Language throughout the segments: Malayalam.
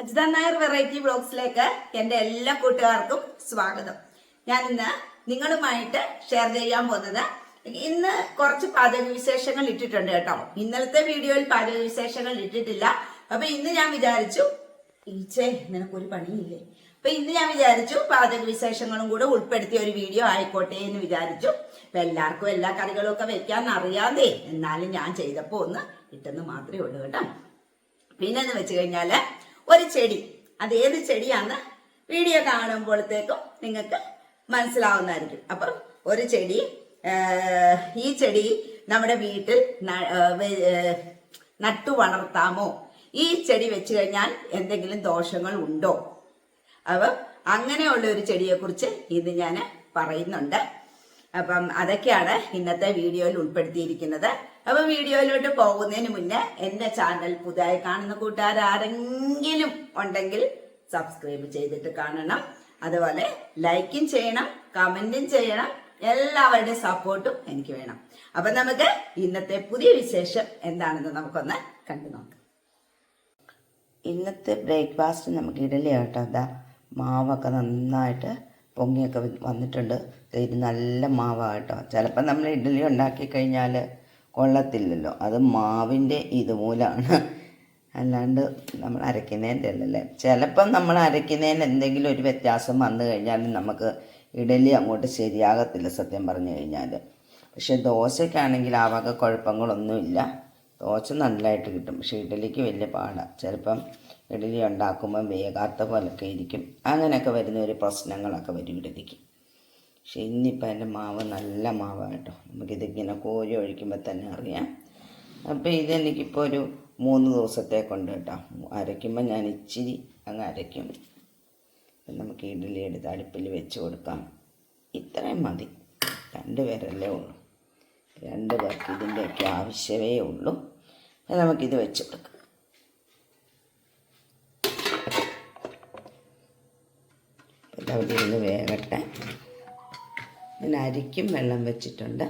അജിത നായർ വെറൈറ്റി ബ്ലോഗ്സിലേക്ക് എന്റെ എല്ലാ കൂട്ടുകാർക്കും സ്വാഗതം. ഞാൻ ഇന്ന് നിങ്ങളുമായിട്ട് ഷെയർ ചെയ്യാൻ പോകുന്നത് ഇന്ന് കുറച്ച് പാചക വിശേഷങ്ങൾ ഇട്ടിട്ടുണ്ട് കേട്ടോ. ഇന്നലത്തെ വീഡിയോയിൽ പാചക വിശേഷങ്ങൾ ഇട്ടിട്ടില്ല. അപ്പൊ ഇന്ന് ഞാൻ വിചാരിച്ചു ഈച്ചേ നിനക്കൊരു പണിയില്ലേ? അപ്പൊ ഇന്ന് ഞാൻ വിചാരിച്ചു പാചക വിശേഷങ്ങളും കൂടെ ഉൾപ്പെടുത്തിയ ഒരു വീഡിയോ ആയിക്കോട്ടെ എന്ന് വിചാരിച്ചു. അപ്പൊ എല്ലാവർക്കും എല്ലാ കറികളും ഒക്കെ വെക്കാൻ അറിയാതെ എന്നാലും ഞാൻ ചെയ്തപ്പോ ഒന്ന് ഇട്ടെന്ന് മാത്രമേ ഉള്ളൂ കേട്ടോ. പിന്നെന്ന് വെച്ച് കഴിഞ്ഞാൽ ഒരു ചെടി. അത് ഏത് ചെടിയാന്ന് വീഡിയോ കാണുമ്പോഴത്തേക്കും നിങ്ങൾക്ക് മനസ്സിലാവുന്നതായിരിക്കും. അപ്പം ഒരു ചെടി ഈ ചെടി നമ്മുടെ വീട്ടിൽ നട്ടു വളർത്താമോ? ഈ ചെടി വെച്ച് കഴിഞ്ഞാൽ എന്തെങ്കിലും ദോഷങ്ങൾ ഉണ്ടോ? അപ്പം അങ്ങനെയുള്ള ഒരു ചെടിയെക്കുറിച്ച് ഇത് ഞാൻ പറയുന്നുണ്ട്. അപ്പം അതൊക്കെയാണ് ഇന്നത്തെ വീഡിയോയിൽ ഉൾപ്പെടുത്തിയിരിക്കുന്നത്. അപ്പൊ വീഡിയോയിലോട്ട് പോകുന്നതിന് മുന്നേ എന്റെ ചാനൽ പുതുതായി കാണുന്ന കൂട്ടുകാർ ആരെങ്കിലും ഉണ്ടെങ്കിൽ സബ്സ്ക്രൈബ് ചെയ്തിട്ട് കാണണം. അതുപോലെ ലൈക്കും ചെയ്യണം കമന്റും ചെയ്യണം എല്ലാവരുടെയും സപ്പോർട്ടും എനിക്ക് വേണം. അപ്പൊ നമുക്ക് ഇന്നത്തെ പുതിയ വിശേഷം എന്താണെന്ന് നമുക്കൊന്ന് കണ്ടു നോക്കാം. ഇന്നത്തെ ബ്രേക്ക്ഫാസ്റ്റ് നമുക്ക് ഇഡലി ആട്ടോ എന്താ മാവൊക്കെ നന്നായിട്ട് പൊങ്ങിയൊക്കെ വന്നിട്ടുണ്ട്. ഇത് നല്ല മാവാണ് കേട്ടോ ചിലപ്പോൾ നമ്മൾ ഇഡ്ഡലി ഉണ്ടാക്കി കഴിഞ്ഞാൽ കൊള്ളത്തില്ലല്ലോ. അത് മാവിന്റെ ഇതുമൂലമാണ് അല്ലാണ്ട് നമ്മൾ അരയ്ക്കുന്നതിന്റെ അല്ലല്ലേ ചിലപ്പം നമ്മൾ അരയ്ക്കുന്നതിന് എന്തെങ്കിലും ഒരു വ്യത്യാസം വന്നു കഴിഞ്ഞാൽ നമുക്ക് ഇഡലി അങ്ങോട്ട് ശരിയാകത്തില്ല സത്യം പറഞ്ഞു കഴിഞ്ഞാൽ പക്ഷേ ദോശയ്ക്കാണെങ്കിൽ ആ വക കുഴപ്പങ്ങളൊന്നുമില്ല. ദോശ നല്ലതായിട്ട് കിട്ടും. പക്ഷേ ഇഡലിക്ക് വലിയ പാടാണ് ചിലപ്പം ഇഡലി ഉണ്ടാക്കുമ്പോൾ വേകാത്ത പോലൊക്കെ ഇരിക്കും അങ്ങനെയൊക്കെ വരുന്ന ഒരു പ്രശ്നങ്ങളൊക്കെ വരും ഇഡലിക്ക് പക്ഷെ ഇന്നിപ്പോൾ എന്റെ മാവ് നല്ല മാവാണ് കേട്ടോ നമുക്കിതിങ്ങനെ കോരി ഒഴിക്കുമ്പോൾ തന്നെ അറിയാം. അപ്പോൾ ഇതെനിക്കിപ്പോൾ ഒരു മൂന്ന് ദിവസത്തേക്കുണ്ട് കേട്ടോ. അരയ്ക്കുമ്പോൾ ഞാൻ ഇച്ചിരി അങ്ങ് അരയ്ക്കും. നമുക്ക് ഇഡലി എടുത്ത് അടുപ്പിൽ വെച്ച് കൊടുക്കാം. ഇത്രയും മതി. രണ്ട് പേരല്ലേ ഉള്ളൂ. രണ്ട് പേർക്ക് ഇതിന്റെയൊക്കെ ആവശ്യമേ ഉള്ളൂ. നമുക്കിത് വെച്ച് കൊടുക്കാം. ഇതവിടെ ഇരുന്ന് വേകട്ടെ ഞാൻ അരിക്കും വെള്ളം വെച്ചിട്ടുണ്ട്.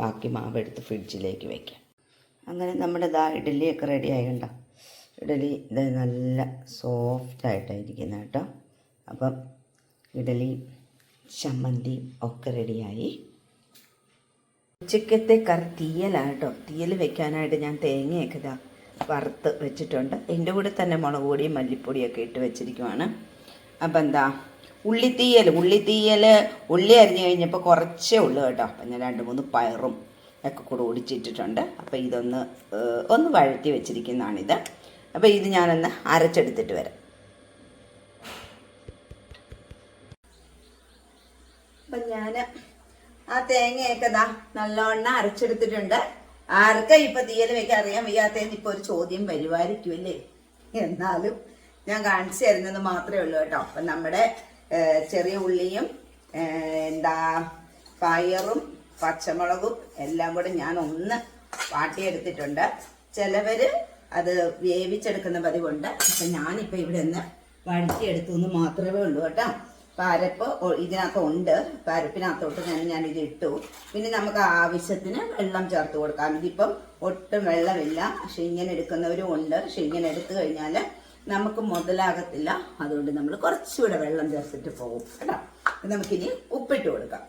ബാക്കി മാവ് എടുത്ത് ഫ്രിഡ്ജിലേക്ക് വയ്ക്കാം അങ്ങനെ നമ്മുടെ ദാ ഇഡലിയൊക്കെ റെഡി ആയിട്ടോ ഇഡലി ഇത് നല്ല സോഫ്റ്റായിട്ടായിരിക്കുന്നത് കേട്ടോ. അപ്പം ഇഡലി ചമ്മന്തി ഒക്കെ റെഡിയായി ഉച്ചക്കത്തെ കറി തീയലാട്ടോ തീയൽ വെക്കാനായിട്ട് ഞാൻ തേങ്ങയൊക്കെ ഇതാ വറുത്ത് വെച്ചിട്ടുണ്ട്. എന്റെ കൂടെ തന്നെ മുളക് പൊടിയും മല്ലിപ്പൊടിയൊക്കെ ഇട്ട് വെച്ചിരിക്കുവാണ്. അപ്പം എന്താ ഉള്ളിത്തീയൽ ഉള്ളിത്തീയൽ ഉള്ളി അരിഞ്ഞു കഴിഞ്ഞപ്പോൾ കുറച്ചേ ഉള്ളൂ കേട്ടോ. അപ്പം ഞാൻ രണ്ട് മൂന്ന് പയറും ഒക്കെ കൂടെ ഒടിച്ചിട്ടിട്ടുണ്ട്. അപ്പോൾ ഇതൊന്ന് ഒന്ന് വഴറ്റി വെച്ചിരിക്കുന്നതാണിത്. അപ്പോൾ ഇത് ഞാനൊന്ന് അരച്ചെടുത്തിട്ട് വരാം. അപ്പം ഞാൻ ആ തേങ്ങയൊക്കെ ദാ നല്ലവണ്ണം അരച്ചെടുത്തിട്ടുണ്ട്. ആർക്കാ ഇപ്പൊ തീയൽ വെക്കാൻ അറിയാൻ വയ്യാത്തേന്ന് ഇപ്പൊ ഒരു ചോദ്യം വരുമായിരിക്കുമല്ലേ എന്നാലും ഞാൻ കാണിച്ചു തരുന്നത് മാത്രമേ ഉള്ളൂ കേട്ടോ. അപ്പൊ നമ്മുടെ ചെറിയ ഉള്ളിയും എന്താ പയറും പച്ചമുളകും എല്ലാം കൂടെ ഞാൻ ഒന്ന് വാട്ടിയെടുത്തിട്ടുണ്ട്. ചിലവര് അത് വേവിച്ചെടുക്കുന്ന പതിവുണ്ട്. അപ്പൊ ഞാനിപ്പോ ഇവിടെ ഒന്ന് വഴറ്റിയെടുത്തു എന്ന് മാത്രമേ ഉള്ളൂ കേട്ടോ. പരപ്പ് ഇതിനകത്ത് ഉണ്ട്. പരപ്പിനകത്തോട്ട് തന്നെ ഞാൻ ഇത് ഇട്ടു. പിന്നെ നമുക്ക് ആവശ്യത്തിന് വെള്ളം ചേർത്ത് കൊടുക്കാം. ഇതിപ്പം ഒട്ടും വെള്ളമില്ല. പക്ഷെ ഇങ്ങനെ എടുക്കുന്നവരും ഉണ്ട്. പക്ഷെ ഇങ്ങനെ എടുത്തു കഴിഞ്ഞാൽ നമുക്ക് മുതലാകത്തില്ല. അതുകൊണ്ട് നമ്മൾ കുറച്ചുകൂടെ വെള്ളം ചേർത്തിട്ട് പോകും. കേട്ടോ? നമുക്കിനി ഉപ്പിട്ട് കൊടുക്കാം.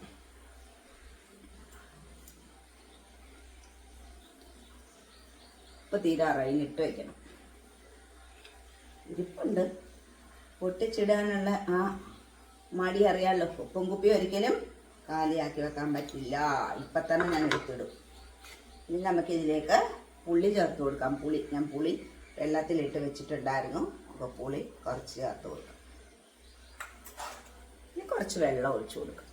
ഇപ്പൊ തീരാറായി ഇട്ട് വയ്ക്കണം ഇരിപ്പുണ്ട്. പൊട്ടിച്ചിടാനുള്ള ആ മടി അറിയാമല്ലോ ഉപ്പും കുപ്പി ഒരിക്കലും കാലിയാക്കി വെക്കാൻ പറ്റില്ല. ഇപ്പൊ തന്നെ ഞാൻ എടുത്തിടും. ഇനി നമുക്കിതിലേക്ക് പുളി ചേർത്ത് കൊടുക്കാം. പുളി. ഞാൻ പുളി വെള്ളത്തിലിട്ട് വെച്ചിട്ടുണ്ടായിരുന്നു. അപ്പോൾ പുളി കുറച്ച് ചേർത്ത് കൊടുക്കാം. ഇനി കുറച്ച് വെള്ളം ഒഴിച്ചു കൊടുക്കാം.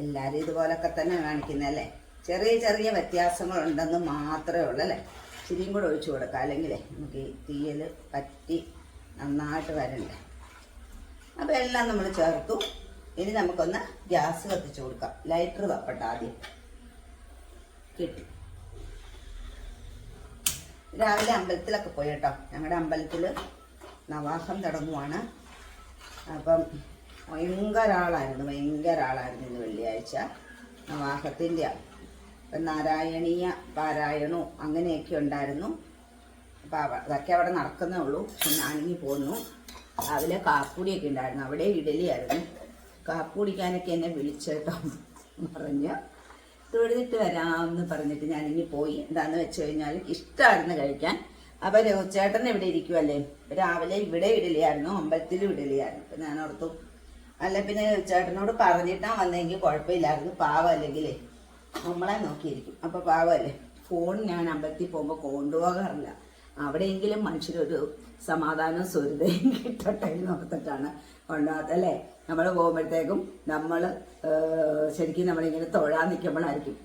എല്ലാവരും ഇതുപോലൊക്കെ തന്നെ കാണിക്കുന്നല്ലേ ചെറിയ ചെറിയ വ്യത്യാസങ്ങളുണ്ടെന്ന് മാത്രമേ ഉള്ളൂ അല്ലേ? ഇച്ചിരിയും കൂടെ ഒഴിച്ചു കൊടുക്കാം. അല്ലെങ്കിലേ നമുക്ക് ഈ തീയൽ പറ്റി നന്നായിട്ട് വരണ്ടേ? അപ്പോൾ എല്ലാം നമ്മൾ ചേർത്തു. ഇനി നമുക്കൊന്ന് ഗ്യാസ് കത്തിച്ചു കൊടുക്കാം. ലൈറ്റർ തപ്പട്ടെ ആദ്യം. കിട്ടി. രാവിലെ അമ്പലത്തിലൊക്കെ പോയി കേട്ടോ. ഞങ്ങളുടെ അമ്പലത്തിൽ നവാഹം തുടങ്ങുവാണ് അപ്പം ഭയങ്കര ആളായിരുന്നു ഭയങ്കര ആളായിരുന്നു ഇന്ന് വെള്ളിയാഴ്ച. നവാഹത്തിന്റെ ഇപ്പം നാരായണീയ പാരായണവും അങ്ങനെയൊക്കെ ഉണ്ടായിരുന്നു. അപ്പം അതൊക്കെ അവിടെ നടക്കുന്നേ ഉള്ളൂ. പക്ഷെ ഞാനിങ്ങി പോന്നു. രാവിലെ കാപ്പുടിയൊക്കെ ഉണ്ടായിരുന്നു. അവിടെ ഇഡലിയായിരുന്നു. കാപ്പുടിക്കാനൊക്കെ എന്നെ വിളിച്ചേട്ടോ. പറഞ്ഞ് തൊഴുതിട്ട് വരാമെന്ന് പറഞ്ഞിട്ട് ഞാനിങ്ങി പോയി. എന്താന്ന് വെച്ച് കഴിഞ്ഞാൽ ഇഷ്ടമായിരുന്നു കഴിക്കാൻ. അപ്പൊ ചേട്ടൻ ഇവിടെ ഇരിക്കുമല്ലേ രാവിലെ ഇവിടെ ഇഡലിയായിരുന്നു അമ്പലത്തിലും ഇഡലിയായിരുന്നു അപ്പം ഞാൻ ഓർത്തു അല്ല പിന്നെ ചേട്ടനോട് പറഞ്ഞിട്ടാ വന്നെങ്കിൽ കുഴപ്പമില്ലായിരുന്നു. പാവം അല്ലെങ്കിലേ നമ്മളെ നോക്കിയിരിക്കും. അപ്പൊ പാവമല്ലേ ഫോൺ ഞാൻ അമ്പലത്തിൽ പോകുമ്പോൾ കൊണ്ടുപോകാറില്ല. അവിടെയെങ്കിലും മനുഷ്യരൊരു സമാധാനവും സ്വരുതയും കിട്ടട്ടെ എന്ന് ഓർത്തിട്ടാണ് കൊണ്ടുപോകാത്തത് അല്ലേ? നമ്മൾ പോകുമ്പോഴത്തേക്കും നമ്മൾ ശരിക്കും നമ്മളിങ്ങനെ തൊഴാൻ നിൽക്കുമ്പോഴായിരിക്കും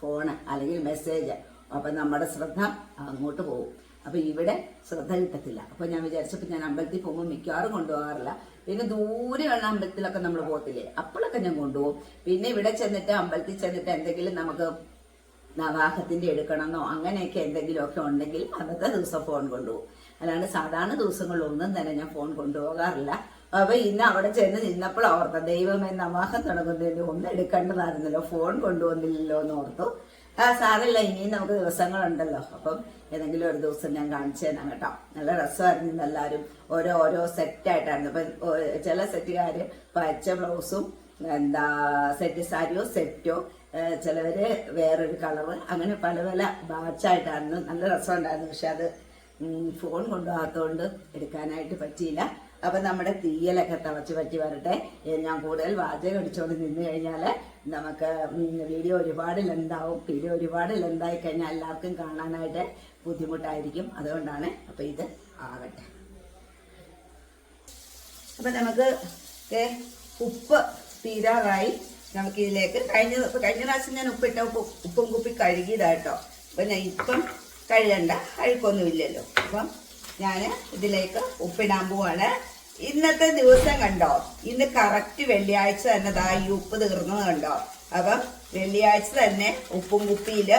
ഫോണ് അല്ലെങ്കിൽ മെസ്സേജ് അപ്പം നമ്മുടെ ശ്രദ്ധ അങ്ങോട്ട് പോകും. അപ്പം ഇവിടെ ശ്രദ്ധ കിട്ടത്തില്ല. അപ്പം ഞാൻ വിചാരിച്ചപ്പോൾ ഞാൻ അമ്പലത്തിൽ പോകുമ്പോൾ മിക്കവാറും കൊണ്ടുപോകാറില്ല. പിന്നെ ദൂരെയുള്ള അമ്പലത്തിലൊക്കെ നമ്മൾ പോകത്തില്ലേ? അപ്പോഴൊക്കെ ഞാൻ കൊണ്ടുപോകും. പിന്നെ ഇവിടെ ചെന്നിട്ട് അമ്പലത്തിൽ ചെന്നിട്ട് എന്തെങ്കിലും നമുക്ക് നവാഹത്തിന്റെ എടുക്കണമെന്നോ അങ്ങനെയൊക്കെ എന്തെങ്കിലുമൊക്കെ ഉണ്ടെങ്കിൽ അന്നത്തെ ദിവസം ഫോൺ കൊണ്ടുപോകും. അല്ലാണ്ട് സാധാരണ ദിവസങ്ങളിലൊന്നും തന്നെ ഞാൻ ഫോൺ കൊണ്ടുപോകാറില്ല. അപ്പൊ ഇന്ന് അവിടെ ചെന്ന് നിന്നപ്പോൾ ഓർത്ത ദൈവമേ നവാഹം തുടങ്ങുന്നതിന് ഒന്നും എടുക്കേണ്ടതായിരുന്നല്ലോ. ഫോൺ കൊണ്ടുവന്നില്ലല്ലോ എന്ന് ഓർത്തു. ആ സാറില്ല ഇനിയും നമുക്ക് ദിവസങ്ങളുണ്ടല്ലോ. അപ്പം ഏതെങ്കിലും ഒരു ദിവസം ഞാൻ കാണിച്ചു തരാം കേട്ടോ. നല്ല രസമായിരുന്നു എല്ലാവരും. ഓരോ ഓരോ സെറ്റായിട്ടായിരുന്നു അപ്പം ചില സെറ്റുകാർ പച്ച ബ്ലൗസും എന്താ സെറ്റ് സാരിയോ സെറ്റോ ഏഹ് ചിലവര് വേറൊരു കളറ്. അങ്ങനെ പല പല ബാച്ചായിട്ടായിരുന്നു നല്ല രസമുണ്ടായിരുന്നു. പക്ഷെ അത് ഫോൺ കൊണ്ടുപോകാത്തതുകൊണ്ട് എടുക്കാനായിട്ട് പറ്റിയില്ല. അപ്പം നമ്മുടെ തീയലൊക്കെ തിളച്ച് പറ്റി വരട്ടെ. ഞാൻ കൂടുതൽ വാചകം അടിച്ചുകൊണ്ട് നിന്ന് കഴിഞ്ഞാൽ നമുക്ക് വീഡിയോ ഒരുപാട് ലെന്താവും വീഡിയോ ഒരുപാട് ലെന്തായി കഴിഞ്ഞാൽ എല്ലാവർക്കും കാണാനായിട്ട് ബുദ്ധിമുട്ടായിരിക്കും. അതുകൊണ്ടാണ് അപ്പം ഇത് ആകട്ടെ. അപ്പം നമുക്ക് ഉപ്പ് തീരാറായി. നമുക്ക് ഇതിലേക്ക് കഴിഞ്ഞ കഴിഞ്ഞ പ്രാവശ്യം ഞാൻ ഉപ്പിട്ട ഉപ്പ് ഉപ്പും കുപ്പി കഴുകിയതാട്ടോ അപ്പൊ ഞാൻ ഇപ്പം കഴുകണ്ട അഴുക്കൊന്നുമില്ലല്ലോ. അപ്പം ഞാൻ ഇതിലേക്ക് ഉപ്പിടാൻ പോവാണ്. ഇന്നത്തെ ദിവസം കണ്ടോ? ഇന്ന് കറക്റ്റ് വെള്ളിയാഴ്ച തന്നെ ദാ ഈ ഉപ്പ് തീർന്നത് കണ്ടോ? അപ്പം വെള്ളിയാഴ്ച തന്നെ ഉപ്പും കുപ്പിയിൽ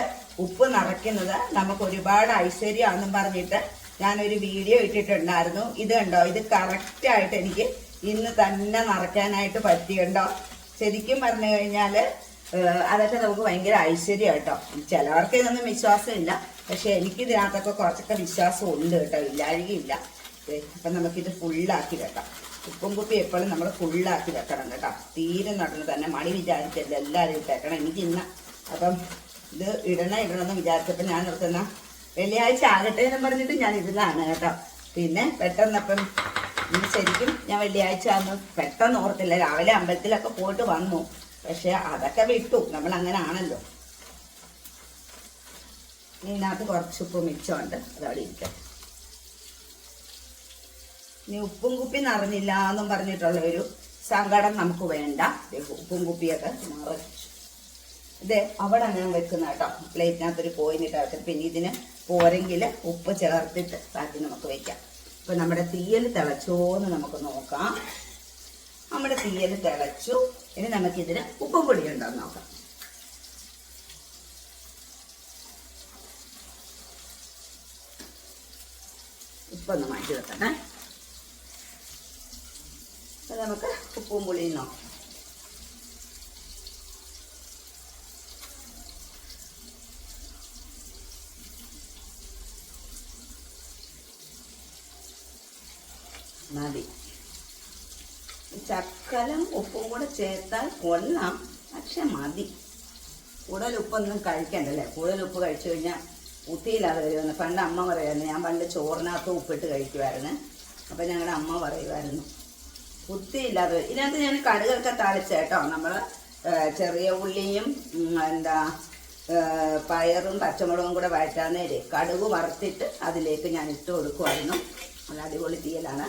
ഉപ്പ് നിറയ്ക്കുന്നത് നമുക്ക് ഒരുപാട് ഐശ്വര്യമാണെന്നും പറഞ്ഞിട്ട് ഞാനൊരു വീഡിയോ ഇട്ടിട്ടുണ്ടായിരുന്നു. ഇത് കണ്ടോ? ഇത് കറക്റ്റായിട്ട് എനിക്ക് ഇന്ന് തന്നെ നിറയ്ക്കാനായിട്ട് പറ്റിയുണ്ടോ? ശരിക്കും പറഞ്ഞു കഴിഞ്ഞാൽ അതൊക്കെ നമുക്ക് ഭയങ്കര ഐശ്വര്യം കേട്ടോ ചിലവർക്ക് ഇതൊന്നും വിശ്വാസമില്ല. പക്ഷെ എനിക്ക് ഇതിനകത്തൊക്കെ കുറച്ചൊക്കെ വിശ്വാസം ഉണ്ട് കേട്ടോ. ഇല്ലാഴികയില്ല ദേ, അപ്പൊ നമുക്കിത് ഫുള്ളാക്കി വെക്കാം. ഉപ്പും കുപ്പി എപ്പോഴും നമ്മൾ ഫുള്ളാക്കി വെക്കണം കേട്ടോ. തീരെ നടന്ന് തന്നെ മണി വിചാരിച്ചല്ല എല്ലാവരും ഇട്ടേക്കണം എനിക്ക് ഇന്ന. അപ്പം ഇത് ഇടണം ഇടണമെന്ന് വിചാരിച്ചപ്പോൾ ഞാൻ നിർത്തുന്ന. വെള്ളിയാഴ്ച ആകട്ടെ എന്ന് പറഞ്ഞിട്ട് ഞാൻ ഇതിലാണ് കേട്ടോ. പിന്നെ പെട്ടെന്നപ്പം ഇനി ശരിക്കും ഞാൻ വെള്ളിയാഴ്ച അന്ന് പെട്ടെന്ന് ഓർത്തില്ല. രാവിലെ അമ്പലത്തിലൊക്കെ പോയിട്ട് വന്നു. പക്ഷെ അതൊക്കെ വിട്ടു. നമ്മൾ അങ്ങനെ ആണല്ലോ ഇതിനകത്ത് കുറച്ച് ഉപ്പ് മിച്ചമുണ്ട്. അതവിടെ ഇരിക്കാം ഇനി ഉപ്പും കുപ്പി നിറഞ്ഞില്ല എന്നും പറഞ്ഞിട്ടുള്ള ഒരു സങ്കടം നമുക്ക് വേണ്ട. ഉപ്പും കുപ്പിയൊക്കെ നിറച്ചു. ഇത് അവിടെ ഞാൻ വെക്കുന്ന കേട്ടോ. പ്ലേറ്റിനകത്തൊരു പോയിന്നിട്ട് വെക്കും പിന്നെ ഇതിന് പോരെങ്കിൽ ഉപ്പ് ചേർത്തിട്ട് ബാക്കി നമുക്ക് വെക്കാം. ഇപ്പൊ നമ്മുടെ തീയൽ തിളച്ചോ എന്ന് നമുക്ക് നോക്കാം. നമ്മുടെ തീയൽ തിളച്ചു. ഇനി നമുക്കിതിന് ഉപ്പും പൊടി ഉണ്ടോ നോക്കാം. ഉപ്പൊന്ന് മാറ്റി വെക്കണേ അപ്പൊ നമുക്ക് ഉപ്പും പുളിയും നോക്കാം. മതി. ചക്കലും ഉപ്പും കൂടെ ചേർത്താൽ കൊള്ളാം. പക്ഷെ മതി. കൂടുതൽ ഉപ്പൊന്നും കഴിക്കണ്ടല്ലേ? കൂടുതൽ ഉപ്പ് കഴിച്ചു കഴിഞ്ഞാൽ ഉത്തിയില്ലാതെ വരുമെന്ന് പണ്ട് അമ്മ പറയുമായിരുന്നു. ഞാൻ പണ്ട് ചോറിനകത്ത് ഉപ്പിട്ട് കഴിക്കുമായിരുന്നു. അപ്പം ഞങ്ങളുടെ അമ്മ പറയുമായിരുന്നു. ഉത്തിയില്ലാതെ വരും. ഇതിനകത്ത് ഞാൻ കടുകൊക്കെ താളിച്ചേട്ടോ നമ്മൾ ചെറിയ ഉള്ളിയും എന്താ പയറും പച്ചമുളകും കൂടെ വഴറ്റാൻ കടുക് വറുത്തിട്ട് അതിലേക്ക് ഞാൻ ഇട്ട് കൊടുക്കുമായിരുന്നു. നല്ല അടിപൊളി തീയലാണ്.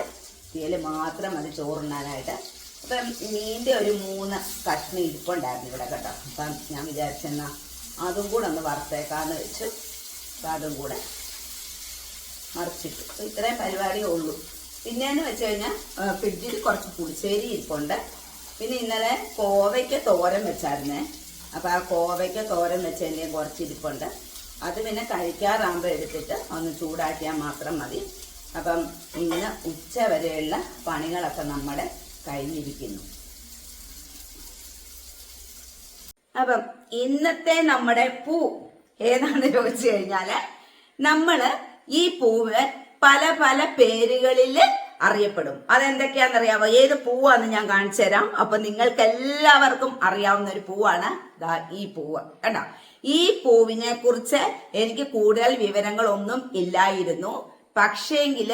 തീയൽ മാത്രം മതി ചോറുണ്ണാനായിട്ട്. അപ്പം മീന്റെ ഒരു മൂന്ന് കഷ്ണം ഇരിപ്പുണ്ടായിരുന്നു ഇവിടെ കേട്ടോ. അപ്പം ഞാൻ വിചാരിച്ചെന്നാ അതും കൂടെ ഒന്ന് വറുത്തേക്കാന്ന് വെച്ച്. അപ്പം അതും കൂടെ മറിച്ചിട്ടു. ഇത്രയും പരിപാടിയേ ഉള്ളൂ. പിന്നെയെന്ന് വെച്ച് കഴിഞ്ഞാൽ ഫ്രിഡ്ജിൽ കുറച്ച് പുളിശ്ശേരി ഇരിപ്പുണ്ട്. പിന്നെ ഇന്നലെ കോവയ്ക്ക തോരൻ വെച്ചായിരുന്നേ. അപ്പോൾ ആ കോവയ്ക്ക തോരൻ വെച്ചതിന്റെയും കുറച്ച് ഇരിപ്പുണ്ട്. അത് പിന്നെ കഴിക്കാറാകുമ്പോൾ എടുത്തിട്ട് ഒന്ന് ചൂടാക്കിയാൽ മാത്രം മതി. അപ്പം ഇന്ന് ഉച്ച വരെയുള്ള പണികളൊക്കെ നമ്മുടെ കഴിഞ്ഞിരിക്കുന്നു. അപ്പം ഇന്നത്തെ നമ്മുടെ പൂ ഏതാണ് ചോദിച്ചു കഴിഞ്ഞാൽ നമ്മൾ ഈ പൂവ് പല പല പേരുകളിൽ അറിയപ്പെടും. അതെന്തൊക്കെയാണെന്നറിയാവോ? ഏത് പൂവാന്ന് ഞാൻ കാണിച്ചു തരാം. അപ്പൊ നിങ്ങൾക്ക് എല്ലാവർക്കും അറിയാവുന്ന ഒരു പൂവാണ് ഈ പൂവ്. കണ്ടോ? ഈ പൂവിനെ കുറിച്ച് എനിക്ക് കൂടുതൽ വിവരങ്ങളൊന്നും ഇല്ലായിരുന്നു. പക്ഷേങ്കിൽ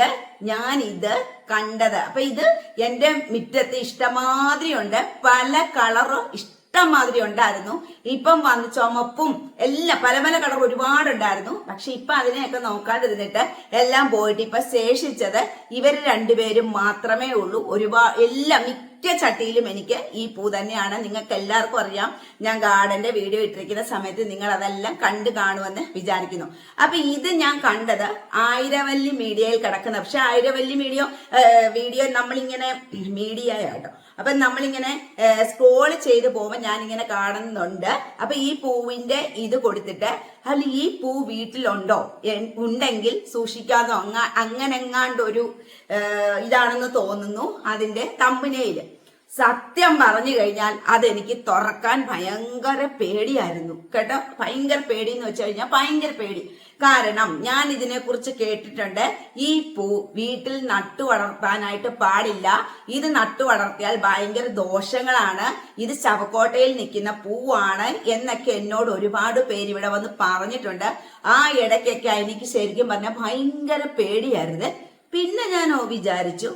ഞാൻ ഇത് കണ്ടത്. അപ്പൊ ഇത് എന്റെ മുറ്റത്ത് ഇഷ്ടമാതിരി ഉണ്ട് പല കളറും ഇഷ്ടമാതിരി ഉണ്ടായിരുന്നു ഇപ്പം വന്ന് ചുമപ്പും എല്ലാം പല പല കളർ ഒരുപാടുണ്ടായിരുന്നു. പക്ഷെ ഇപ്പൊ അതിനെയൊക്കെ നോക്കാണ്ടിരുന്നിട്ട് എല്ലാം പോയിട്ട് ഇപ്പൊ ശേഷിച്ചത് ഇവർ രണ്ടുപേരും മാത്രമേ ഉള്ളൂ. ഒരുപാട് എല്ലാം ചട്ടിയിലും എനിക്ക് ഈ പൂ തന്നെയാണ്. നിങ്ങൾക്ക് എല്ലാവർക്കും അറിയാം. ഞാൻ ഗാർഡന്റെ വീഡിയോ ഇട്ടിരിക്കുന്ന സമയത്ത് നിങ്ങൾ അതെല്ലാം കണ്ടു കാണുമെന്ന് വിചാരിക്കുന്നു. അപ്പൊ ഇത് ഞാൻ കണ്ടത് ആയിരവല്ലി മീഡിയയിൽ കിടക്കുന്ന പക്ഷെ ആയിരവല്ലി മീഡിയ വീഡിയോ നമ്മളിങ്ങനെ മീഡിയ കേട്ടോ. അപ്പൊ നമ്മളിങ്ങനെ സ്ക്രോൾ ചെയ്ത് പോകുമ്പോൾ ഞാനിങ്ങനെ കാണുന്നുണ്ട്. അപ്പൊ ഈ പൂവിന്റെ ഇത് കൊടുത്തിട്ട് അല്ല ഈ പൂ വീട്ടിലുണ്ടോ? ഉണ്ടെങ്കിൽ സൂക്ഷിക്കാതോ അങ്ങ അങ്ങനെങ്ങാണ്ട് ഒരു ഏഹ്, ഇതാണെന്ന് തോന്നുന്നു അതിന്റെ തമ്പനയിൽ സത്യം പറഞ്ഞു കഴിഞ്ഞാൽ അതെനിക്ക് തുറക്കാൻ ഭയങ്കര പേടിയായിരുന്നു. കേട്ടോ? ഭയങ്കര പേടി എന്ന് വെച്ച് കഴിഞ്ഞാൽ ഭയങ്കര പേടി. കാരണം ഞാൻ ഇതിനെ കുറിച്ച് കേട്ടിട്ടുണ്ട്. ഈ പൂ വീട്ടിൽ നട്ടു വളർത്താനായിട്ട് പാടില്ല. ഇത് നട്ടു വളർത്തിയാൽ ഭയങ്കര ദോഷങ്ങളാണ്. ഇത് ശവക്കോട്ടയിൽ നിൽക്കുന്ന പൂവാണ് എന്നൊക്കെ എന്നോട് ഒരുപാട് പേര് ഇവിടെ വന്ന് പറഞ്ഞിട്ടുണ്ട്. ആ ഇടയ്ക്കൊക്കെ എനിക്ക് ശരിക്കും പറഞ്ഞാൽ ഭയങ്കര പേടിയായിരുന്നു. പിന്നെ ഞാൻ വിചാരിച്ചു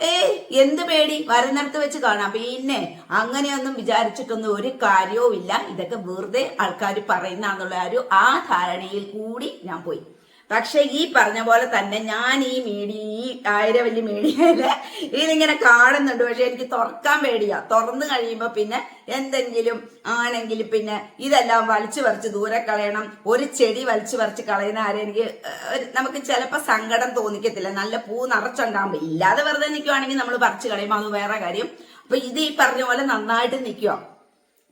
ഏയ് എന്ത് പേടി? വരുന്നിടത്ത് വെച്ച് കാണാം. പിന്നെ അങ്ങനെയൊന്നും വിചാരിച്ചിട്ടൊന്നും ഒരു കാര്യവും ഇല്ല ഇതൊക്കെ വെറുതെ ആൾക്കാർ പറയുന്ന ഒരു ആ ധാരണയിൽ കൂടി ഞാൻ പോയി. പക്ഷെ ഈ പറഞ്ഞ പോലെ തന്നെ ഞാൻ ഈ മീഡിയ ഈ ആയിരവല്ലി മീഡിയയിൽ ഇതിങ്ങനെ കാണുന്നുണ്ട്. പക്ഷെ എനിക്ക് തുറക്കാൻ പേടിയാ. തുറന്നു കഴിയുമ്പോ പിന്നെ എന്തെങ്കിലും ആണെങ്കിൽ പിന്നെ ഇതെല്ലാം വലിച്ചു പറിച്ച് ദൂരെ കളയണം. ഒരു ചെടി വലിച്ചു പറിച്ച് കളയുന്ന ആരും എനിക്ക് നമുക്ക് ചിലപ്പോൾ സങ്കടം തോന്നിക്കത്തില്ല. നല്ല പൂ നിറച്ചുണ്ടാകുമ്പോൾ ഇല്ലാതെ വെറുതെ നിൽക്കുവാണെങ്കിൽ നമ്മൾ പറിച്ചു കളയുമ്പോൾ അത് വേറെ കാര്യം. അപ്പൊ ഇത് ഈ പറഞ്ഞ പോലെ നന്നായിട്ട് നിൽക്കുക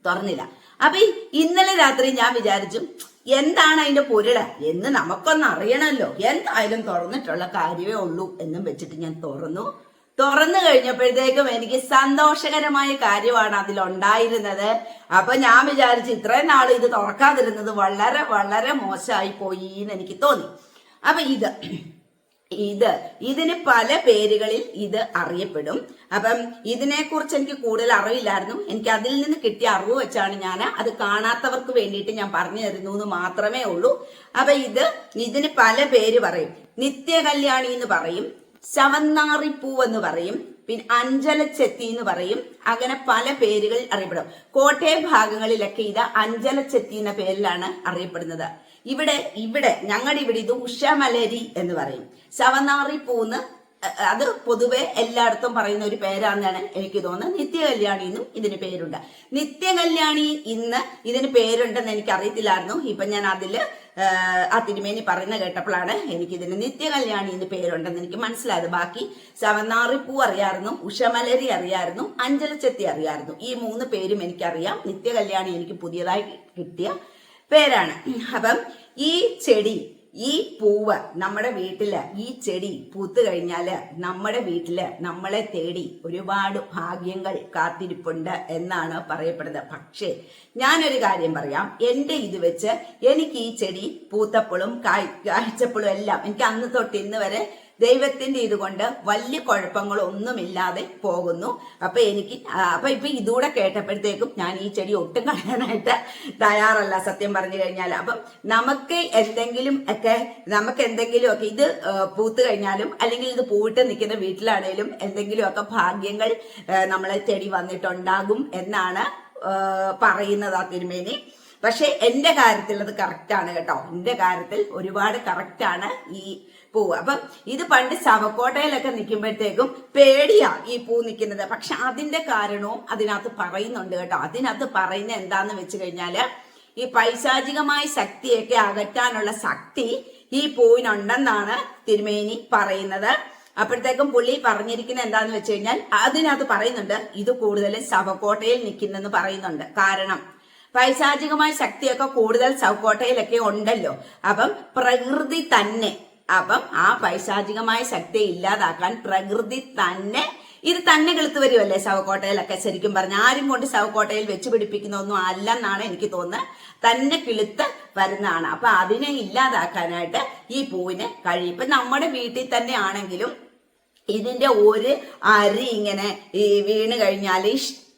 തുറന്നില്ല. അപ്പൊ ഇന്നലെ രാത്രി ഞാൻ വിചാരിച്ചു എന്താണ് അതിന്റെ പൊരുള? എന്ന് നമുക്കൊന്ന് അറിയണമല്ലോ എന്തായാലും തുറന്നിട്ടുള്ള കാര്യമേ ഉള്ളൂ എന്നും വെച്ചിട്ട് ഞാൻ തുറന്നു. തുറന്നു കഴിഞ്ഞപ്പോഴത്തേക്കും എനിക്ക് സന്തോഷകരമായ കാര്യമാണ് അതിലുണ്ടായിരുന്നത്. അപ്പൊ ഞാൻ വിചാരിച്ചു ഇത്രയും നാൾ ഇത് തുറക്കാതിരുന്നത് വളരെ വളരെ മോശമായി പോയി എന്ന് എനിക്ക് തോന്നി. അപ്പൊ ഇത് ഇത്. ഇതിന് പല പേരുകളിൽ ഇത് അറിയപ്പെടും. അപ്പം ഇതിനെ കുറിച്ച് എനിക്ക് കൂടുതൽ അറിവില്ലായിരുന്നു. എനിക്ക് അതിൽ നിന്ന് കിട്ടിയ അറിവ് വെച്ചാണ് ഞാൻ അത് കാണാത്തവർക്ക് വേണ്ടിയിട്ട് ഞാൻ പറഞ്ഞു തരുന്നു എന്ന് മാത്രമേ ഉള്ളൂ. അപ്പൊ ഇത് ഇതിന് പല പേര് പറയും. നിത്യകല്യാണി എന്ന് പറയും. ശവന്നാറിപ്പൂ എന്ന് പറയും. പിന്നെ അഞ്ചലച്ചെത്തി എന്ന് പറയും. അങ്ങനെ പല പേരുകളിൽ അറിയപ്പെടും. കോട്ടയം ഭാഗങ്ങളിലൊക്കെ ഇത് അഞ്ചലച്ചെത്തി എന്ന പേരിലാണ് അറിയപ്പെടുന്നത്. ഇവിടെ ഇവിടെ ഞങ്ങളുടെ ഇവിടെ ഇത് ഉഷമലരി എന്ന് പറയും. ശവനാറി പൂന്ന് അത് പൊതുവെ എല്ലായിടത്തും പറയുന്ന ഒരു പേരാണെന്നാണ് എനിക്ക് തോന്നുന്നത്. നിത്യകല്യാണി എന്നും ഇതിന് പേരുണ്ട്. നിത്യകല്യാണി ഇന്ന് ഇതിന് പേരുണ്ടെന്ന് എനിക്ക് അറിയത്തില്ലായിരുന്നു ഇപ്പൊ ഞാൻ അതിൽ ആ, തിരുമേനി പറയുന്ന കേട്ടപ്പോഴാണ് എനിക്കിതിന് നിത്യകല്യാണി എന്ന് പേരുണ്ടെന്ന് എനിക്ക് മനസ്സിലായത്. ബാക്കി ശവനാറിപ്പൂ അറിയായിരുന്നു ഉഷമലരി അറിയായിരുന്നു അഞ്ചലച്ചെത്തി അറിയായിരുന്നു ഈ മൂന്ന് പേരും എനിക്കറിയാം. നിത്യകല്യാണി എനിക്ക് പുതിയതായി കിട്ടിയ പേരാണ്. അപ്പം ഈ ചെടി ഈ പൂവ് നമ്മുടെ വീട്ടിൽ ഈ ചെടി പൂത്തു കഴിഞ്ഞാൽ നമ്മുടെ വീട്ടിൽ നമ്മളെ തേടി ഒരുപാട് ഭാഗ്യങ്ങൾ കാത്തിരിപ്പുണ്ട് എന്നാണ് പറയപ്പെടുന്നത്. പക്ഷേ ഞാനൊരു കാര്യം പറയാം. എന്റെ ഇത് വെച്ച് എനിക്ക് ഈ ചെടി പൂത്തപ്പോഴും കായ് കായ്ച്ചപ്പോഴും എല്ലാം എനിക്ക് അന്ന് തൊട്ട് ഇന്ന് വരെ ദൈവത്തിന്റെ ഇതുകൊണ്ട് വലിയ കുഴപ്പങ്ങളൊന്നുമില്ലാതെ പോകുന്നു. അപ്പൊ എനിക്ക് അപ്പൊ ഇപ്പൊ ഇതുകൂടെ കേട്ടപ്പോഴത്തേക്കും ഞാൻ ഈ ചെടി ഒട്ടും കളയാനായിട്ട് തയ്യാറല്ല സത്യം പറഞ്ഞു കഴിഞ്ഞാൽ. അപ്പം നമുക്ക് എന്തെങ്കിലും ഒക്കെ നമുക്ക് എന്തെങ്കിലും ഒക്കെ ഇത് പൂത്ത് കഴിഞ്ഞാലും അല്ലെങ്കിൽ ഇത് പൂവിട്ട് നിൽക്കുന്ന വീട്ടിലാണേലും എന്തെങ്കിലും ഒക്കെ ഭാഗ്യങ്ങൾ നമ്മളെ ചെടി വന്നിട്ടുണ്ടാകും എന്നാണ് പറയുന്നത് ആ തിരുമേനി. പക്ഷെ എന്റെ കാര്യത്തിൽ അത് കറക്റ്റാണ് കേട്ടോ. എന്റെ കാര്യത്തിൽ ഒരുപാട് കറക്റ്റാണ് ഈ പൂവ് അപ്പം ഇത് പണ്ട് ശവക്കോട്ടയിലൊക്കെ നിൽക്കുമ്പോഴത്തേക്കും പേടിയാ ഈ പൂ നിൽക്കുന്നത്. പക്ഷെ അതിന്റെ കാരണവും അതിനകത്ത് പറയുന്നുണ്ട് കേട്ടോ. അതിനകത്ത് പറയുന്ന എന്താന്ന് വെച്ച് കഴിഞ്ഞാൽ ഈ പൈശാചികമായ ശക്തിയൊക്കെ അകറ്റാനുള്ള ശക്തി ഈ പൂവിനുണ്ടെന്നാണ് തിരുമേനി പറയുന്നത്. അപ്പോഴത്തേക്കും പുള്ളി പറഞ്ഞിരിക്കുന്ന എന്താന്ന് വെച്ച് കഴിഞ്ഞാൽ അതിനകത്ത് പറയുന്നുണ്ട് ഇത് കൂടുതലും ശവക്കോട്ടയിൽ നിൽക്കുന്നെന്ന് പറയുന്നുണ്ട്. കാരണം പൈശാചികമായ ശക്തിയൊക്കെ കൂടുതൽ ശവക്കോട്ടയിലൊക്കെ ഉണ്ടല്ലോ. അപ്പം പ്രകൃതി തന്നെ അപ്പം ആ പൈശാചികമായ ശക്തിയെ ഇല്ലാതാക്കാൻ പ്രകൃതി തന്നെ ഇത് തന്നെ കെളുത്ത് വരുമല്ലേ ശവക്കോട്ടയിലൊക്കെ ശരിക്കും പറഞ്ഞ? ആരും കൊണ്ട് ശവക്കോട്ടയിൽ വെച്ച് പിടിപ്പിക്കുന്നൊന്നും അല്ലെന്നാണ് എനിക്ക് തോന്നുന്നത്. തന്നെ കിളുത്ത് വരുന്നതാണ്. അപ്പൊ അതിനെ ഇല്ലാതാക്കാനായിട്ട് ഈ പൂവിന് കഴിയും. ഇപ്പൊ നമ്മുടെ വീട്ടിൽ തന്നെ ആണെങ്കിലും ഇതിന്റെ ഒരു അരി ഇങ്ങനെ ഈ വീണ് കഴിഞ്ഞാൽ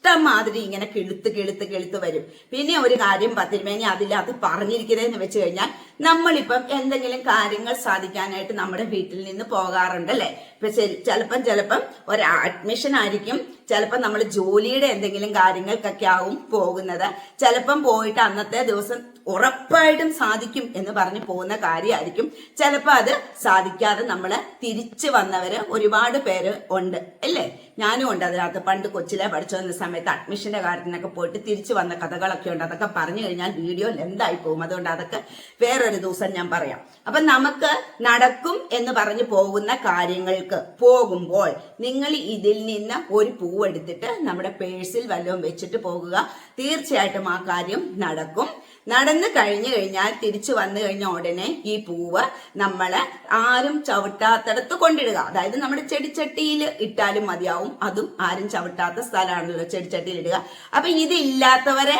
മാതിരി ഇങ്ങനെ കെളുത്ത് കെളുത്ത് കെളുത്ത് വരും. പിന്നെ ഒരു കാര്യം പത്തിരുമേനി അതിലകത്ത് പറഞ്ഞിരിക്കുന്നതെന്ന് വെച്ച് കഴിഞ്ഞാൽ നമ്മളിപ്പം എന്തെങ്കിലും കാര്യങ്ങൾ സാധിക്കാനായിട്ട് നമ്മുടെ വീട്ടിൽ നിന്ന് പോകാറുണ്ടല്ലേ ഇപ്പൊ ശരി ചിലപ്പം ചിലപ്പം ഒരു അഡ്മിഷൻ ആയിരിക്കും. ചിലപ്പം നമ്മൾ ജോലിയുടെ എന്തെങ്കിലും കാര്യങ്ങൾക്കൊക്കെ ആവും പോകുന്നത്. ചിലപ്പം പോയിട്ട് അന്നത്തെ ദിവസം ഉറപ്പായിട്ടും സാധിക്കും എന്ന് പറഞ്ഞു പോകുന്ന കാര്യമായിരിക്കും ചിലപ്പോൾ അത് സാധിക്കാതെ നമ്മൾ തിരിച്ചു വന്നവര് ഒരുപാട് പേര് ഉണ്ട്. അല്ലേ? ഞാനും ഉണ്ട് അതിനകത്ത്. പണ്ട് കൊച്ചിലെ പഠിച്ചു വന്ന സമയത്ത് അഡ്മിഷന്റെ കാര്യത്തിനൊക്കെ പോയിട്ട് തിരിച്ചു വന്ന കഥകളൊക്കെ ഉണ്ട്. അതൊക്കെ പറഞ്ഞു കഴിഞ്ഞാൽ വീഡിയോ ലെന്തായി പോകും. അതുകൊണ്ട് അതൊക്കെ വേറൊരു ദിവസം ഞാൻ പറയാം. അപ്പൊ നമുക്ക് നടക്കും എന്ന് പറഞ്ഞു പോകുന്ന കാര്യങ്ങൾക്ക് പോകുമ്പോൾ നിങ്ങൾ ഇതിൽ നിന്ന് ഒരു പൂവെടുത്തിട്ട് നമ്മുടെ പേഴ്സിൽ വല്ലതും വെച്ചിട്ട് പോകുക. തീർച്ചയായിട്ടും ആ കാര്യം നടക്കും. നടന്നു കഴിഞ്ഞു കഴിഞ്ഞാൽ തിരിച്ചു വന്നു കഴിഞ്ഞ ഉടനെ ഈ പൂവ് നമ്മൾ ആരും ചവിട്ടാത്തടത്ത് കൊണ്ടിടുക. അതായത് നമ്മുടെ ചെടിച്ചട്ടിയിൽ ഇട്ടാലും മതിയാവും. അതും ആരും ചവിട്ടാത്ത സ്ഥലമാണല്ലോ ചെടിച്ചട്ടിയിൽ ഇടുക. അപ്പൊ ഇതില്ലാത്തവരെ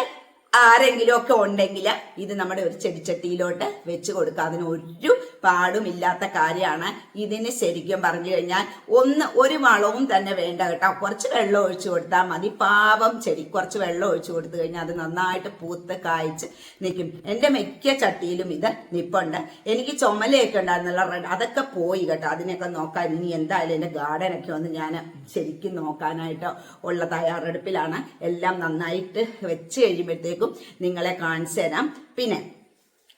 ആരെങ്കിലും ഒക്കെ ഉണ്ടെങ്കിൽ ഇത് നമ്മുടെ ഒരു ചെടിച്ചട്ടിയിലോട്ട് വെച്ച് കൊടുക്കുക. അതിന് ഒരു പാടുമില്ലാത്ത കാര്യമാണ്. ഇതിന് ശരിക്കും പറഞ്ഞു കഴിഞ്ഞാൽ ഒന്ന് ഒരു വളവും തന്നെ വേണ്ട കേട്ടോ. കുറച്ച് വെള്ളം ഒഴിച്ചു കൊടുത്താൽ മതി. പാവം ചെടി കുറച്ച് വെള്ളം ഒഴിച്ചു കൊടുത്തു കഴിഞ്ഞാൽ അത് നന്നായിട്ട് പൂത്ത് കായ്ച്ച് നിൽക്കും. എന്റെ മിക്ക ചട്ടിയിലും ഇത് നിപ്പുണ്ട്. എനിക്ക് ചുമലയൊക്കെ ഉണ്ടായിരുന്നല്ലോ റെഡ് അതൊക്കെ പോയി കേട്ടോ. അതിനൊക്കെ നോക്കാൻ ഇനി എന്തായാലും എന്റെ ഗാർഡനൊക്കെ ഒന്ന് ഞാൻ ശരിക്കും നോക്കാനായിട്ട് ഉള്ള തയ്യാറെടുപ്പിലാണ്. എല്ലാം നന്നായിട്ട് വെച്ച് കഴിയുമ്പോഴത്തേക്കും നിങ്ങളെ കാണിച്ചു തരാം. പിന്നെ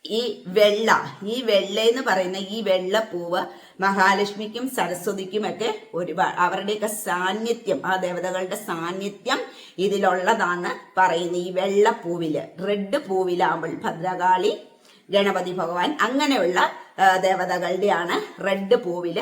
ഈ വെള്ള ഈ വെള്ള എന്ന് പറയുന്ന ഈ വെള്ളപ്പൂവ് മഹാലക്ഷ്മിക്കും സരസ്വതിക്കും ഒക്കെ ഒരുപാട് അവരുടെയൊക്കെ സാന്നിധ്യം ആ ദേവതകളുടെ സാന്നിധ്യം ഇതിലുള്ളതാണ് പറയുന്നത് ഈ വെള്ളപ്പൂവിൽ. റെഡ് പൂവിലാകുമ്പോൾ ഭദ്രകാളി ഗണപതി ഭഗവാൻ അങ്ങനെയുള്ള ദേവതകളുടെയാണ് റെഡ് പൂവിൽ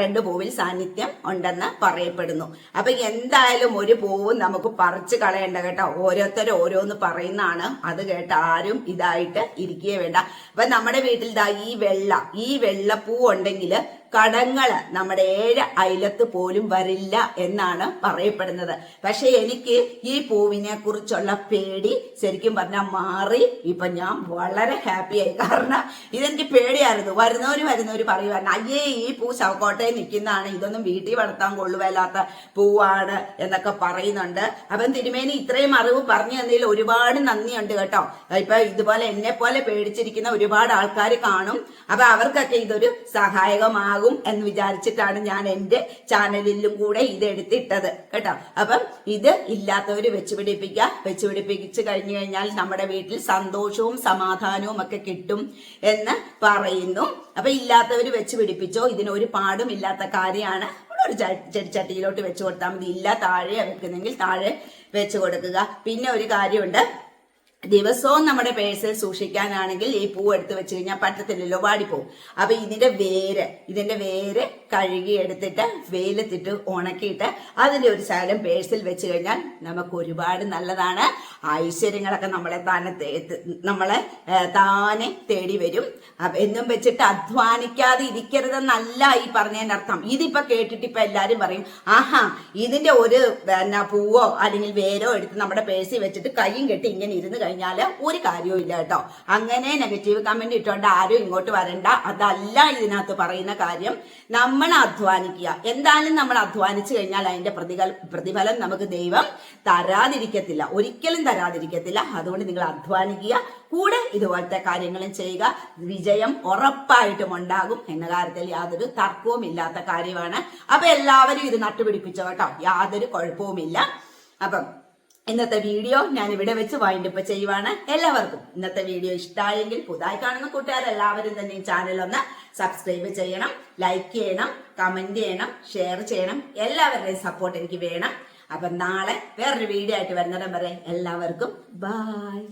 റെഡ് പൂവിൽ സാന്നിധ്യം ഉണ്ടെന്ന് പറയപ്പെടുന്നു. അപ്പൊ എന്തായാലും ഒരു പൂവും നമുക്ക് പറിച്ചു കളയേണ്ട കേട്ടോ. ഓരോരുത്തർ ഓരോന്ന് പറയുന്നതാണ്. അത് കേട്ട് ആരും ഇതായിട്ട് ഇരിക്കുകയേ വേണ്ട. അപ്പൊ നമ്മുടെ വീട്ടിൽ ദാ ഈ വെള്ള ഈ വെള്ളപ്പൂ ഉണ്ടെങ്കിൽ കടങ്ങൾ നമ്മുടെ ഏഴ് അയലത്ത് പോലും വരില്ല എന്നാണ് പറയപ്പെടുന്നത്. പക്ഷെ എനിക്ക് ഈ പൂവിനെ കുറിച്ചുള്ള പേടി ശരിക്കും പറഞ്ഞാൽ മാറി. ഇപ്പൊ ഞാൻ വളരെ ഹാപ്പിയായി. കാരണം ഇതെനിക്ക് പേടിയായിരുന്നു. വരുന്നവര് വരുന്നവര് പറയുമായിരുന്നു അയ്യേ ഈ പൂ ശവക്കോട്ടയിൽ നിൽക്കുന്നതാണ്. ഇതൊന്നും വീട്ടിൽ വളർത്താൻ കൊള്ളുവല്ലാത്ത പൂവാണ് എന്നൊക്കെ പറയുന്നുണ്ട്. അപ്പം തിരുമേനി ഇത്രയും അറിവ് പറഞ്ഞു തന്നതിൽ ഒരുപാട് നന്ദിയുണ്ട് കേട്ടോ. ഇപ്പൊ ഇതുപോലെ എന്നെ പോലെ പേടിച്ചിരിക്കുന്ന ഒരുപാട് ആൾക്കാർ കാണും. അപ്പൊ അവർക്കൊക്കെ ഇതൊരു സഹായകമാകും എന്ന് വിചാരിച്ചിട്ടാണ് ഞാൻ എന്റെ ചാനലിലും കൂടെ ഇത് എടുത്തിട്ടത് കേട്ടോ. അപ്പം ഇത് ഇല്ലാത്തവർ വെച്ച് പിടിപ്പിക്കുക. വെച്ച് പിടിപ്പിച്ച് കഴിഞ്ഞു കഴിഞ്ഞാൽ നമ്മുടെ വീട്ടിൽ സന്തോഷവും സമാധാനവും ഒക്കെ കിട്ടും എന്ന് പറയുന്നു. അപ്പൊ ഇല്ലാത്തവർ വെച്ച് പിടിപ്പിച്ചോ ഇതിനൊരു പാടും ഇല്ലാത്ത കാര്യമാണ്. ഒരു ചെടിച്ചട്ടിയിലോട്ട് വെച്ച് കൊടുത്താൽ മതി. ഇല്ല താഴെ വെക്കുന്നെങ്കിൽ താഴെ വെച്ച് കൊടുക്കുക. പിന്നെ ഒരു കാര്യമുണ്ട്. ദിവസവും നമ്മുടെ പേഴ്സിൽ സൂക്ഷിക്കാനാണെങ്കിൽ ഈ പൂ എടുത്ത് വെച്ച് കഴിഞ്ഞാൽ പറ്റത്തില്ലല്ലോ വാടിപ്പോവും. അപ്പൊ ഇതിന്റെ വേര് ഇതിന്റെ വേര് കഴുകി എടുത്തിട്ട് വെയിലത്തിട്ട് ഉണക്കിയിട്ട് അതിന്റെ ഒരു ശകലം പേഴ്സിൽ വെച്ച് കഴിഞ്ഞാൽ നമുക്ക് ഒരുപാട് നല്ലതാണ്. ഐശ്വര്യങ്ങളൊക്കെ നമ്മളെ താനെ നമ്മളെ താനെ തേടി വരും. എന്നും വെച്ചിട്ട് അധ്വാനിക്കാതെ ഇരിക്കരുതെന്നല്ല ഈ പറഞ്ഞതിന്റെ അർത്ഥം. ഇതിപ്പോ കേട്ടിട്ട് ഇപ്പൊ എല്ലാരും പറയും ആഹാ ഇതിന്റെ ഒരു പിന്നെ പൂവോ അല്ലെങ്കിൽ വേരോ എടുത്ത് നമ്മുടെ പേഴ്സിൽ വെച്ചിട്ട് കൈയും കെട്ടി ഇങ്ങനെ ഇരുന്ന് ഒരു കാര്യവും ഇല്ല കേട്ടോ. അങ്ങനെ നെഗറ്റീവ് കമന്റ് ഇട്ടുകൊണ്ട് ആരും ഇങ്ങോട്ട് വരണ്ട. അതല്ല ഇതിനകത്ത് പറയുന്ന കാര്യം. നമ്മൾ അധ്വാനിക്കുക. എന്തായാലും നമ്മൾ അധ്വാനിച്ചു കഴിഞ്ഞാൽ അതിന്റെ പ്രതിഫല പ്രതിഫലം നമുക്ക് ദൈവം തരാതിരിക്കത്തില്ല. ഒരിക്കലും തരാതിരിക്കത്തില്ല. അതുകൊണ്ട് നിങ്ങൾ അധ്വാനിക്കുക. കൂടെ ഇതുപോലത്തെ കാര്യങ്ങളും ചെയ്യുക. വിജയം ഉറപ്പായിട്ടും ഉണ്ടാകും എന്ന കാര്യത്തിൽ യാതൊരു തർക്കവും ഇല്ലാത്ത കാര്യമാണ്. അപ്പൊ എല്ലാവരും ഇത് നട്ടുപിടിപ്പിച്ചോ കേട്ടോ? യാതൊരു കുഴപ്പവുമില്ല. അപ്പം ഇന്നത്തെ വീഡിയോ ഞാൻ ഇവിടെ വെച്ച് വൈൻഡ് വൈൻഡപ്പ് ചെയ്യുവാണ്. എല്ലാവർക്കും ഇന്നത്തെ വീഡിയോ ഇഷ്ടമായെങ്കിൽ പുതുതായി കാണുന്ന കൂട്ടുകാർ എല്ലാവരും തന്നെ ചാനൽ ഒന്ന് സബ്സ്ക്രൈബ് ചെയ്യണം ലൈക്ക് ചെയ്യണം കമന്റ് ചെയ്യണം ഷെയർ ചെയ്യണം. എല്ലാവരുടെയും സപ്പോർട്ട് എനിക്ക് വേണം. അപ്പം നാളെ വേറൊരു വീഡിയോ ആയിട്ട് വരുന്നിടം വരെ എല്ലാവർക്കും ബായ്